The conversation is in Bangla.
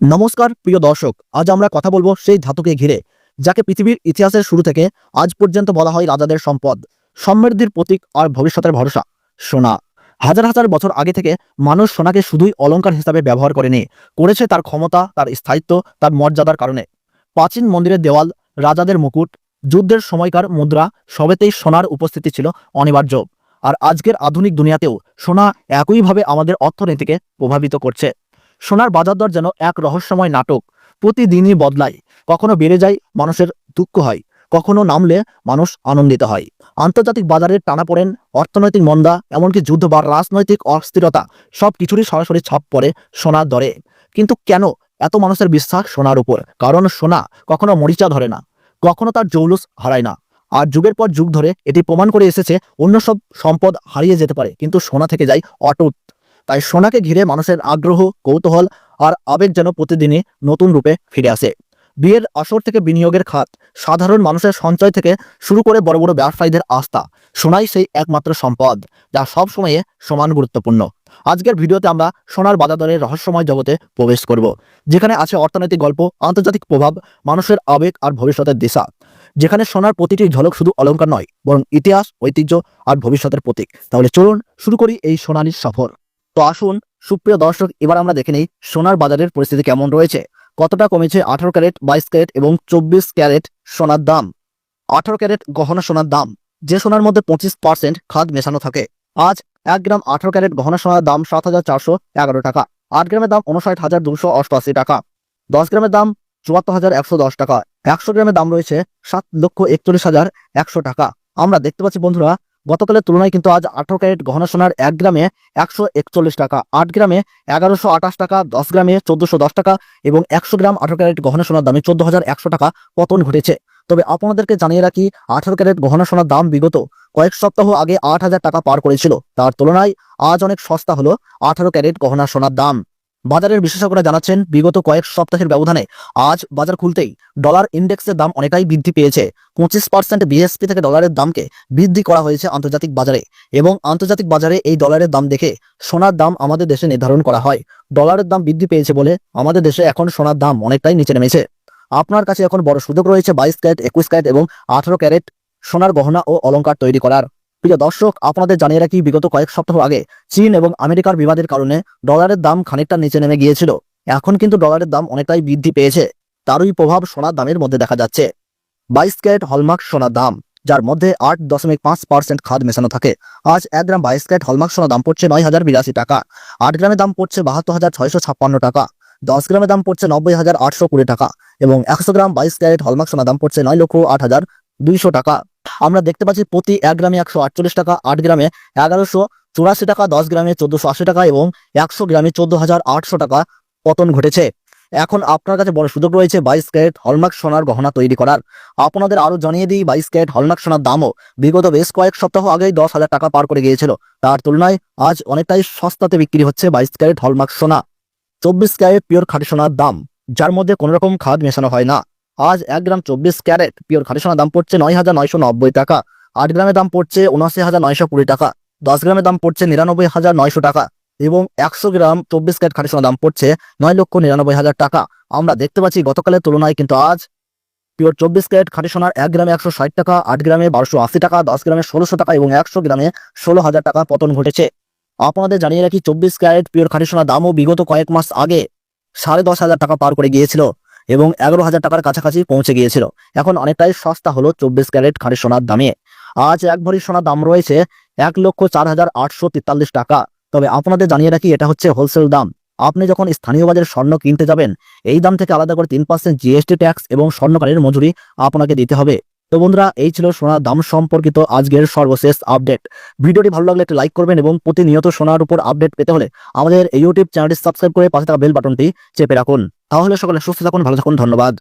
নমস্কার, প্রিয় দর্শক, আজ আমরা কথা বলব সেই ধাতুকে ঘিরে, যাকে পৃথিবীর ইতিহাসের শুরু থেকে আজ পর্যন্ত বলা হয় রাজাদের সম্পদ। সমৃদ্ধির প্রতীক আর ভবিষ্যতের ভরসা, সোনা। হাজার হাজার বছর আগে থেকে মানুষ সোনাকে শুধুই অলংকার হিসাবে ব্যবহার করেনি, করেছে তার ক্ষমতা, তার স্থায়িত্ব, তার মর্যাদার কারণে। প্রাচীন মন্দিরের দেওয়াল, রাজাদের মুকুট, যুদ্ধের সময়কার মুদ্রা, সবেতেই সোনার উপস্থিতি ছিল অনিবার্য। আর আজকের আধুনিক দুনিয়াতেও সোনা একইভাবে আমাদের অর্থনীতিকে প্রভাবিত করছে। সোনার বাজার দর যেন এক রহস্যময় নাটক। প্রতিদিনই বদলায়। কখনো বেড়ে যায় মানুষের দুঃখ হয়, কখনো নামলে মানুষ আনন্দিত হয়। আন্তর্জাতিক বাজারের টানাপোড়েন অর্থনৈতিক মন্দা, এমনকি যুদ্ধ বা রাজনৈতিক অস্থিরতা, সব কিছুরই সরাসরি ছাপ পড়ে সোনার দরে। কিন্তু কেন এত মানুষের বিশ্বাস সোনার উপর? কারণ সোনা কখনো মরিচা ধরে না, কখনো তার জৌলুস হারায় না। আর যুগের পর যুগ ধরে এটি প্রমাণ করে এসেছে, অন্য সব সম্পদ হারিয়ে যেতে পারে, কিন্তু সোনা থেকে যায় অটুট। তাই সোনাকে ঘিরে মানুষের আগ্রহ, কৌতূহল আর আবেগ যেন প্রতিদিনই নতুন রূপে ফিরে আসে। বিয়ের আসর থেকে বিনিয়োগের খাত, সাধারণ মানুষের সঞ্চয় থেকে শুরু করে বড় বড় ব্যবসায়ীদের আস্থা, সোনাই সেই একমাত্র সম্পদ যা সব সময়ে সমান গুরুত্বপূর্ণ। আজকের ভিডিওতে আমরা সোনার বাজারের রহস্যময় জগতে প্রবেশ করব, যেখানে আছে অর্থনৈতিক গল্প, আন্তর্জাতিক প্রভাব, মানুষের আবেগ আর ভবিষ্যতের দিশা। যেখানে সোনার প্রতিটি ঝলক শুধু অলঙ্কার নয়, বরং ইতিহাস, ঐতিহ্য আর ভবিষ্যতের প্রতীক। তাহলে চলুন শুরু করি এই সোনালির সফর। তো আসুন, সুপ্রিয় দর্শক, এবার আমরা দেখে নিই সোনার বাজারের পরিস্থিতি কেমন রয়েছে। কতটা কমেছে আঠারো ক্যারেট, বাইশ ক্যারেট এবং চব্বিশ ক্যারেট সোনার দাম? আঠারো ক্যারেট গহনা সোনার দাম, যে সোনার মধ্যে পঁচিশ পার্সেন্ট খাদ মেশানো থাকে। আজ এক গ্রাম আঠারো ক্যারেট গহনা সোনার দাম সাত হাজার চারশো এগারো টাকা, আট গ্রামের দাম উনষাট হাজার দুশো অষ্টআশি টাকা, দশ গ্রামের দাম চুয়াত্তর হাজার একশো দশ টাকা, একশো গ্রামের দাম রয়েছে সাত লক্ষ একচল্লিশ হাজার একশো টাকা। আমরা দেখতে পাচ্ছি বন্ধুরা গতকালের তুলনায় কিন্তু আজ আঠারো ক্যারেট গহনা সোনার এক গ্রামে একশো একচল্লিশ টাকা, আট গ্রামে এগারোশো আঠাশ টাকা, দশ গ্রামে চোদ্দশো দশ টাকা এবং একশো গ্রাম আঠারো ক্যারেট গহনা সোনার দামে চোদ্দ হাজার একশো টাকা পতন ঘটেছে। তবে আপনাদেরকে জানিয়ে রাখি, আঠারো ক্যারেট গহনা সোনার দাম বিগত কয়েক সপ্তাহ আগে আট হাজার টাকা পার করেছিল। তার তুলনায় আজ অনেক সস্তা হলো আঠারো ক্যারেট গহনা সোনার দাম। বাজারের বিশেষজ্ঞরা জানাচ্ছেন, বিগত কয়েক সপ্তাহের ব্যবধানে আজ বাজার খুলতেই ডলার ইন্ডেক্সের দাম অনেকটাই বৃদ্ধি পেয়েছে। পঁচিশ পার্সেন্ট বিএসপি থেকে ডলারের দামকে বৃদ্ধি করা হয়েছে আন্তর্জাতিক বাজারে এবং আন্তর্জাতিক বাজারে এই ডলারের দাম দেখে সোনার দাম আমাদের দেশে নির্ধারণ করা হয়। ডলারের দাম বৃদ্ধি পেয়েছে বলে আমাদের দেশে এখন সোনার দাম অনেকটাই নিচে নেমেছে। আপনার কাছে এখন বড় সুযোগ রয়েছে বাইশ ক্যারেট, একুশ ক্যারেট এবং আঠারো ক্যারেট সোনার গহনা ও অলংকার তৈরি করার। প্রিয় দর্শক, আপনাদের জানিয়ে রাখি, বিগত কয়েক সপ্তাহ আগে চীন এবং আমেরিকার বিবাদের কারণে ডলারের দাম খানিকটা নিচে নেমে গিয়েছিল। এখন কিন্তু ডলারের দাম অনেকটাই বৃদ্ধি পেয়েছে। তারই প্রভাব সোনার দামের মধ্যে দেখা যাচ্ছে। বাইশ ক্যারেট হলমার্ক সোনার দাম, যার মধ্যে আট দশমিক পাঁচ পার্সেন্ট খাদ মেশানো থাকে। আজ এক গ্রাম বাইশ ক্যারেট হলমার্ক সোনার দাম পড়ছে নয় হাজার বিরাশি টাকা। আট গ্রামের দাম পড়ছে বাহাত্তর হাজার ছয়শো ছাপ্পান্ন টাকা। দশ গ্রামের দাম পড়ছে নব্বই হাজার আটশো কুড়ি টাকা। এবং একশো গ্রাম বাইশ ক্যারেট হলমার্ক সোনার দাম পড়ছে নয় লক্ষ আট হাজার দুইশো টাকা। আমরা দেখতে পাচ্ছি প্রতি এক গ্রামে একশো আটচল্লিশ টাকা, আট গ্রামে এগারোশো চুরাশি টাকা, দশ গ্রামে চোদ্দশো আশি টাকা এবং একশো গ্রামে চোদ্দ হাজার আটশো টাকা পতন ঘটেছে। এখন আপনার কাছে বড় সুযোগ রয়েছে বাইশ ক্যারেট হলমার্ক সোনার গহনা তৈরি করার। আপনাদের আরও জানিয়ে দিই, বাইশ ক্যারেট হলমার্ক সোনার দামও বিগত বেশ কয়েক সপ্তাহ আগেই দশ হাজার টাকা পার করে গিয়েছিল। তার তুলনায় আজ অনেকটাই সস্তাতে বিক্রি হচ্ছে বাইশ ক্যারেট হলমার্ক সোনা। চব্বিশ ক্যারেট পিওর খাঁটি সোনার দাম, যার মধ্যে কোনো রকম খাদ মেশানো হয় না। আজ এক গ্রাম চব্বিশ ক্যারেট। পিওর খাঁটি সোনার দাম পড়ছে নয় হাজার নয়শো নব্বই টাকা। আট গ্রামের দাম পড়ছে উনআশি হাজার নয়শো কুড়ি টাকা। দশ গ্রামের দাম পড়ছে নিরানব্বই হাজার নয়শো টাকা এবং একশো গ্রাম চব্বিশ ক্যারেট খাঁটি সোনার দাম পড়ছে নয় লক্ষ নিরানব্বই হাজার টাকা। আমরা দেখতে পাচ্ছি গতকালের তুলনায় কিন্তু আজ পিওর চব্বিশ ক্যারেট খাঁটি সোনার এক গ্রামে একশো ষাট টাকা, আট গ্রামে বারোশো আশি টাকা, দশ গ্রামে ষোলোশো টাকা এবং একশো গ্রামে ষোলো হাজার টাকা পতন ঘটেছে। আপনাদের জানিয়ে রাখি, চব্বিশ ক্যারেট পিওর খাঁটি সোনার দামও বিগত কয়েক মাস আগে সাড়ে দশ হাজার টাকা পার করে গিয়েছিল। এবং এগারো হাজার টাকার কাছাকাছি পৌঁছে গিয়েছিল। এখন অনেকটাই সস্তা হলো চব্বিশ ক্যারেট খাঁটি সোনার দামে। আজ এক ভরি সোনার দাম রয়েছে এক লক্ষ চার হাজার আটশো তেতাল্লিশ টাকা। তবে আপনাদের জানিয়ে রাখি, এটা হচ্ছে হোলসেল দাম। আপনি যখন স্থানীয় বাজারে স্বর্ণ কিনতে যাবেন, এই দাম থেকে আলাদা করে তিন পার্সেন্ট জিএসটি ট্যাক্স এবং স্বর্ণকারের মজুরি আপনাকে দিতে হবে। তো বন্ধুরা, এই ছিল সোনার দাম সম্পর্কিত আজকের সর্বশেষ আপডেট ভিডিওটি ভালো লাগলে একটি লাইক করবেন এবং প্রতিনিয়ত সোনার উপর আপডেট পেতে হলে আমাদের ইউটিউব চ্যানেলটি সাবস্ক্রাইব করে পাশে থাকা বেল বাটনটি চেপে রাখুন। তাহলে সকলে সুস্থ থাকুন, ভালো থাকুন, ধন্যবাদ।